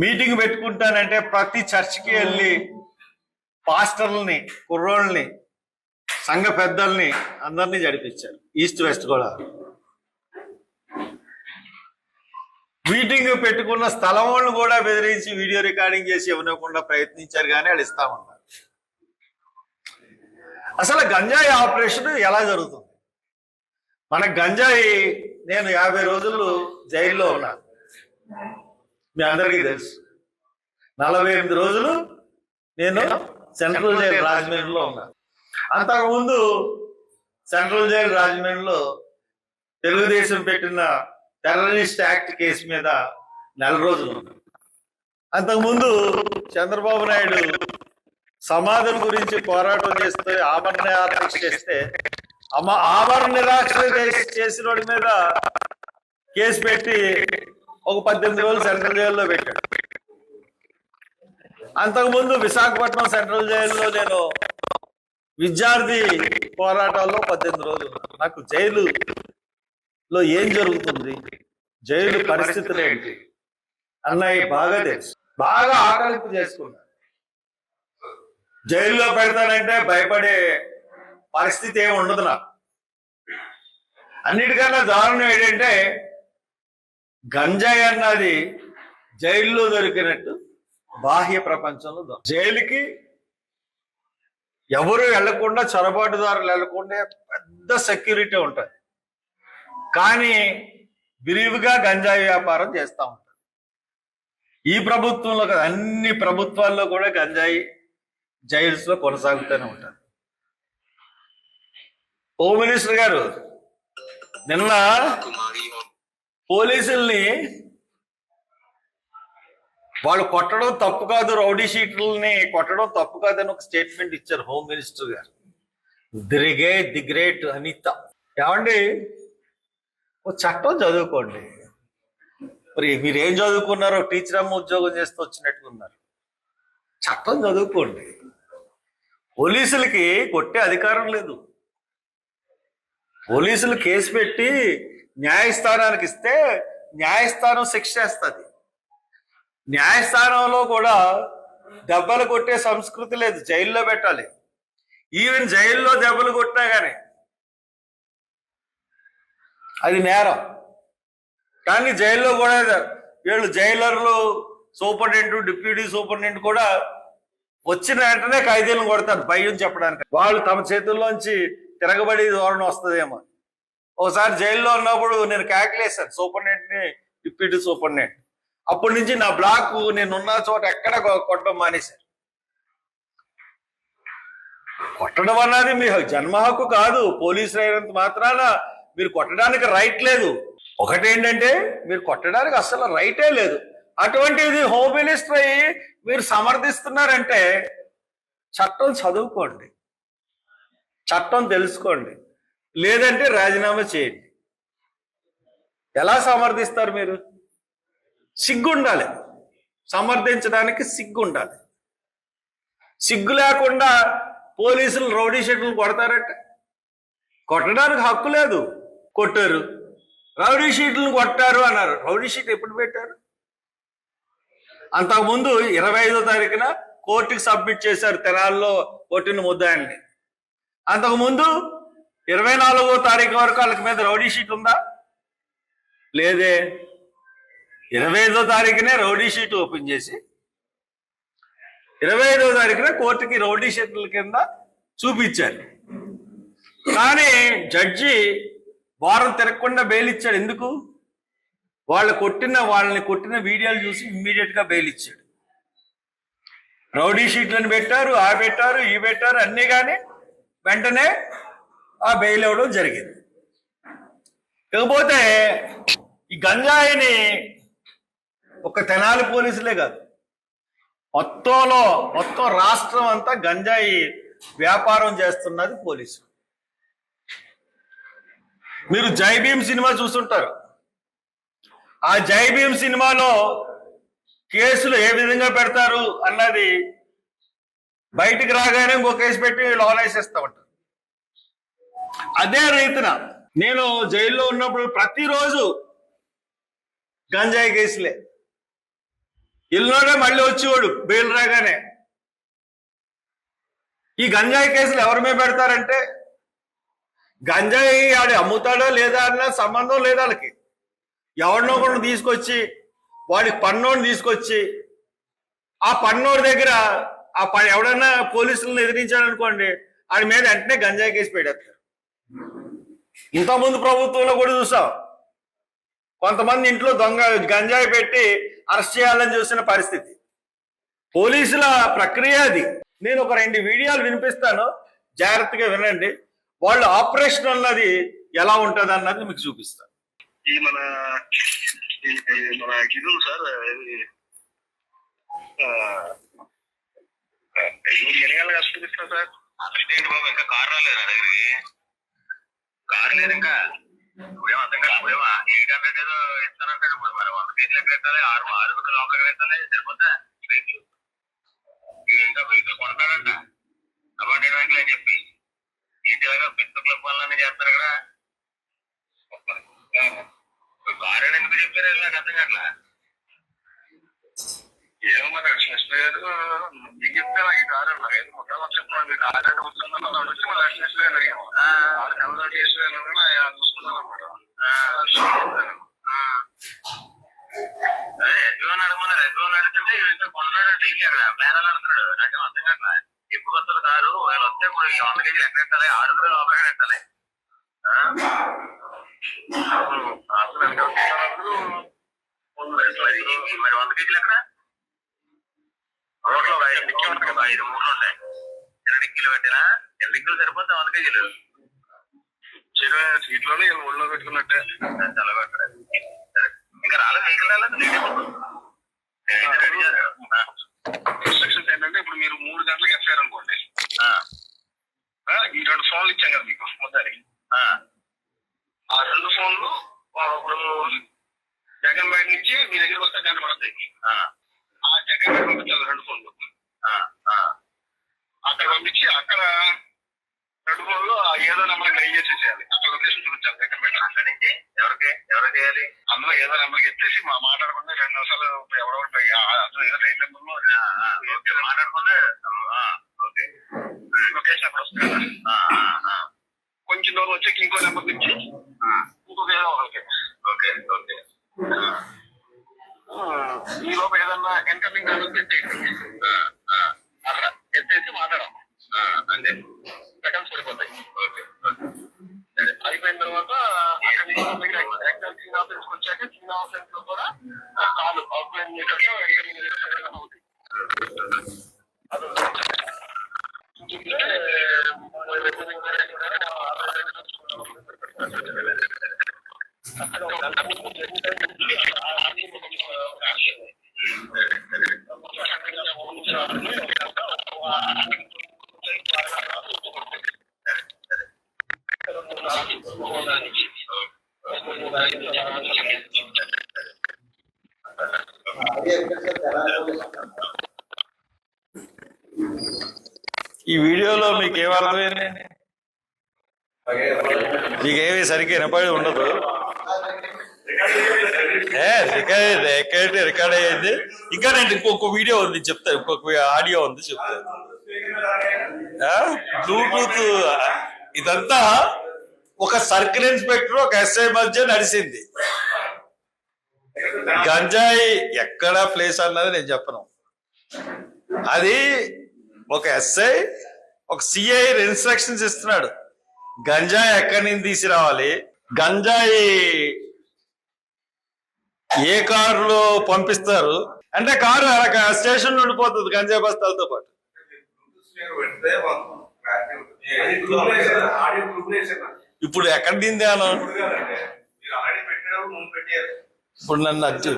Meeting పెట్టుకుంటానంటే ప్రతి చర్చికి వెళ్ళి పాస్టర్లని కుర్రోళ్ళని సంఘ పెద్దల్ని అందరినీ జడిపించారు ఈస్ట్ వెస్ట్ కూడా. మీటింగ్ పెట్టుకున్న స్థలం కూడా బెదిరించి వీడియో రికార్డింగ్ చేసి ఇవ్వనివ్వకుండా ప్రయత్నించారు కానీ వాళ్ళు ఇస్తామన్నారు. అసలు గంజాయి ఆపరేషన్ ఎలా జరుగుతుంది? మన గంజాయి నేను యాభై రోజులు జైల్లో ఉన్నాను. మీ అందరికీ తెలుసు. నలభై ఎనిమిది రోజులు నేను సెంట్రల్ జైలు రాజమండ్రిలో ఉన్నాను అంతకుముందు సెంట్రల్ జైలు రాజమండ్రిలో తెలుగుదేశం పెట్టిన టెర్రరిస్ట్ యాక్ట్ కేసు మీద నెల రోజులు అంతకుముందు చంద్రబాబు నాయుడు సమాధుల గురించి పోరాటం చేస్తే ఆభరణ నిరాక్ష చేస్తే అమ్మ ఆభరణ నిరాక్ష చేసిన వాడి మీద కేసు పెట్టి ఒక పద్దెనిమిది రోజులు సెంట్రల్ జైల్లో పెట్టాడు అంతకుముందు విశాఖపట్నం సెంట్రల్ జైల్లో నేను విద్యార్థి పోరాటాల్లో పద్దెనిమిది రోజులు. నాకు జైలులో ఏం జరుగుతుంది? జైలు పరిస్థితులు ఏంటి? అన్నయ్య బాగా తెలుసు. బాగా ఆకలింపు చేసుకున్నాను జైల్లో పెడతానంటే భయపడే పరిస్థితి ఏమి ఉండదు నాకు. అన్నిటికన్నా దారుణం ఏంటంటే గంజాయి అన్నది జైల్లో దొరికినట్టు బాహ్య ప్రపంచంలో జైలుకి ఎవరు వెళ్ళకుండా చొరబాటుదారులు వెళ్ళకుండా పెద్ద సెక్యూరిటీ ఉంటుంది. కానీ విరివిగా గంజాయి వ్యాపారం చేస్తూ ఉంటారు. ఈ ప్రభుత్వంలో అన్ని ప్రభుత్వాల్లో కూడా గంజాయి జైల్స్లో కొనసాగుతూనే ఉంటారు. హోమ్ మినిస్టర్ గారు నిన్న పోలీసుల్ని వాళ్ళు కొట్టడం తప్పు కాదు రౌడీ షీట్లని కొట్టడం తప్పు కాదని ఒక స్టేట్మెంట్ ఇచ్చారు హోమ్ మినిస్టర్ గారు. దిరిగే ది గ్రేట్ అనిత. ఏమండి? ఓ చట్టం చదువుకోండి. మరి మీరు ఏం చదువుకున్నారో టీచర్ అమ్మ ఉద్యోగం చేస్తూ వచ్చినట్టుకున్నారు. చట్టం చదువుకోండి. పోలీసులకి కొట్టే అధికారం లేదు. పోలీసులు కేసు పెట్టి న్యాయస్థానానికి ఇస్తే న్యాయస్థానం శిక్ష వేస్తుంది. న్యాయస్థానంలో కూడా దెబ్బలు కొట్టే సంస్కృతి లేదు జైల్లో పెట్టాలి. ఈవెన్ జైల్లో దెబ్బలు కొట్టినా కానీ అది నేరం. కానీ జైల్లో కూడా వీళ్ళు జైలర్లు సూపరింటెండెంట్ డిప్యూటీ సూపరింటెండెంట్ కూడా వచ్చిన వెంటనే ఖైదీలను కొడతారు భయం చెప్పడానికి. వాళ్ళు తమ చేతుల్లోంచి తిరగబడి ధోరణి వస్తుందేమో ఒకసారి జైల్లో ఉన్నప్పుడు నేను క్యాకులేసాను సూపరింటెండెంట్ని డిప్యూటీ సూపరింటెండెంట్ అప్పటి నుంచి నా బ్లాక్ నేను ఉన్న చోట ఎక్కడ కొట్టడం మానేశారు. కొట్టడం అన్నది మీ జన్మ హక్కు కాదు. పోలీసులు అయినంత మాత్రాన మీరు కొట్టడానికి రైట్ లేదు. ఒకటి ఏంటంటే మీరు కొట్టడానికి అసలు రైటే లేదు. అటువంటిది హోమ్ మినిస్టర్ అయ్యి మీరు సమర్థిస్తున్నారంటే చట్టం చదువుకోండి. చట్టం తెలుసుకోండి. లేదంటే రాజీనామా చేయండి. ఎలా సమర్థిస్తారు మీరు? సిగ్గు ఉండాలి సమర్థించడానికి సిగ్గు ఉండాలి సిగ్గు లేకుండా పోలీసులు రౌడీ షెడ్లు కొడతారట. కొట్టడానికి హక్కు లేదు. కొట్టారు. రౌడీ షీట్లను కొట్టారు అన్నారు. రౌడీ షీట్ ఎప్పుడు పెట్టారు? అంతకుముందు ఇరవై ఐదో తారీఖున కోర్టుకి సబ్మిట్ చేశారు తెనాల్లో కొట్టిన ముద్దాయన్ని అంతకుముందు ఇరవై నాలుగో తారీఖు వరకు వాళ్ళకి మీద రౌడీ షీట్ ఉందా? లేదే. ఇరవై ఐదో తారీఖునే రౌడీ షీట్ ఓపెన్ చేసి ఇరవై ఐదో తారీఖున కోర్టుకి రౌడీ షీట్ల కింద చూపించారు. కానీ జడ్జి వారం తిరగకుండా బెయిల్ ఇచ్చాడు. ఎందుకు? వాళ్ళు కొట్టిన వాళ్ళని కొట్టిన వీడియోలు చూసి ఇమ్మీడియట్గా బెయిల్ ఇచ్చాడు. రౌడీ షీట్లను పెట్టారు ఆ పెట్టారు ఈ పెట్టారు అన్నీ కానీ వెంటనే ఆ బెయిల్ ఇవ్వడం జరిగింది. ఇకపోతే ఈ గంజాయిని ఒక తెనాలి పోలీసులే కాదు మొత్తంలో మొత్తం రాష్ట్రం అంతా గంజాయి వ్యాపారం చేస్తున్నది పోలీసు మీరు జై భీమ్ సినిమా చూస్తుంటారు. ఆ జై భీమ్ సినిమాలో కేసులు ఏ విధంగా పెడతారు అన్నది బయటికి రాగానే ఇంకో కేసు పెట్టి లోనేసేస్తామంట అదే రీతిన నేను జైల్లో ఉన్నప్పుడు ప్రతిరోజు గంజాయి కేసులే. ఇల్లులోనే మళ్ళీ వచ్చేవాడు బెయిల్ రాగానే. ఈ గంజాయి కేసులు ఎవరి మీద పెడతారంటే గంజాయి ఆడి అమ్ముతాడో లేదా అన్న సంబంధం లేదు వాళ్ళకి. ఎవరినో కూడా తీసుకొచ్చి వాడికి పన్నోడిని తీసుకొచ్చి ఆ పన్నోడి దగ్గర ఆ ఎవడన్నా పోలీసులను ఎదిరించాడు అనుకోండి ఆడి మీద వెంటనే గంజాయి కేసు పెట్టేస్తారు. ఇంతకుముందు ప్రభుత్వంలో కూడా చూసాం. కొంతమంది ఇంట్లో దొంగ గంజాయి పెట్టి అరెస్ట్ చేయాలని చూసిన పరిస్థితి. పోలీసుల ప్రక్రియ అది. నేను ఒక రెండు వీడియోలు వినిపిస్తాను. జాగ్రత్తగా వినండి. వాళ్ళు ఆపరేషన్ అన్నది ఎలా ఉంటది అన్నది మీకు చూపిస్తాను. ఈ మన ఇది సార్? ఎన్ని బాబు ఇంకా నా దగ్గరికి? కార్ లేదు ఇంకా ఇప్పుడేమో అర్థం కాదు ఇప్పుడేమో ఏడు గంటలకు ఏదో ఇస్తానంటాడు ఇప్పుడు మరి వంద కేజీలు ఎక్కడ పెట్టాలి ఆరు ఆరు వందల లోపలికి పెట్టాలి సరిపోతా వెహికల్ వీడు ఇంకా వెహికల్ కొంటాడంట అలవాటు వెహికల్ అని చెప్పి ఈ తెలంగాణ పిత్తకుల పనులన్నీ చేస్తారు కదా కార్ అని ఎందుకు చెప్పారు నాకు అర్థం కావట్లా ఏమో మరి వంద కేజీలు ఎక్కడ డిక్కీ ఉంటాయి కదా ఐదు మూడు ఉంటాయి ఎన్ని డిక్కీలు పెట్టినా ఎన్ని డిక్కీలు సరిపోతాయి వంద కేజీలు సీట్లోనే వీళ్ళు ఒళ్ళో పెట్టుకున్నట్టే చాలా పెట్టారు సరే. ఇంకా రాలేదు. ఇన్స్ట్రక్షన్స్ ఏంటంటే ఇప్పుడు మీరు మూడు గంటలకు ఎఫ్ఐఆర్ అనుకోండి ఈ రెండు ఫోన్లు ఇచ్చాం కదా మీకు మొదటి ఆ. ఆ రెండు ఫోన్లు ఇప్పుడు జగన్ బయట నుంచి మీ దగ్గరికి వస్తే గంట పడతాయి ఆ. జగన్ బయట పంపించాలి రెండు ఫోన్లు. అక్కడ పంపించి అక్కడ రెండు ఆ ఏదో నెంబర్ డై చేసేసేయాలి అక్కడ లొకేషన్ చూపించాలి జగన్ బయట అక్కడి నుంచి ఎవరికి ఎవరికి చేయాలి? అందులో ఏదో నెంబర్కి ఎత్తేసి మా మాట్లాడకుండా రెండు నిమిషాలు ఎవరో అసలు ఏదో లైన్ నెంబర్లో ఆ, ఓకే. ఓకే. లొకేషన్ అక్కడ వస్తుంది కదా. కొంచెం దూరం వచ్చాక ఇంకో నెంబర్ నుంచి ఇంకొక ఏదో ఓకే ఓకే. ఆ, ఈ లోపు ఏదన్నా ఇన్కమింగ్ కాల్ ఎత్తేయండి Había que hacer ఈ వీడియోలో మీకు ఏమర్థమైంది మీకేమీ సరిగ్గా వినపడి ఉండదు. ఏ రికార్డ్ రికార్డ్ రికార్డ్ అయ్యింది. ఇంకా నేను ఇంకొక వీడియో ఉంది చెప్తా ఇంకొక ఆడియో ఉంది చెప్తా. బ్లూటూత్ ఇదంతా ఒక సర్కిల్ ఇన్స్పెక్టర్ ఒక ఎస్ఐ మధ్య నడిచింది గంజాయి ఎక్కడ ప్లేస్ అన్నది నేను చెప్పను. అది ఒక ఎస్ఐ ఒక సిఐ ఇన్స్ట్రక్షన్స్ ఇస్తున్నాడు. గంజాయి ఎక్కడి నుంచి తీసుకురావాలి? గంజాయి ఏ కారులో పంపిస్తారు? అంటే కారు అక్కడ స్టేషన్ ఉండిపోతుంది గంజాయి బస్తాలతో పాటు. ఇప్పుడు ఎక్కడ దిందాను ఇప్పుడు నన్ను అచ్చు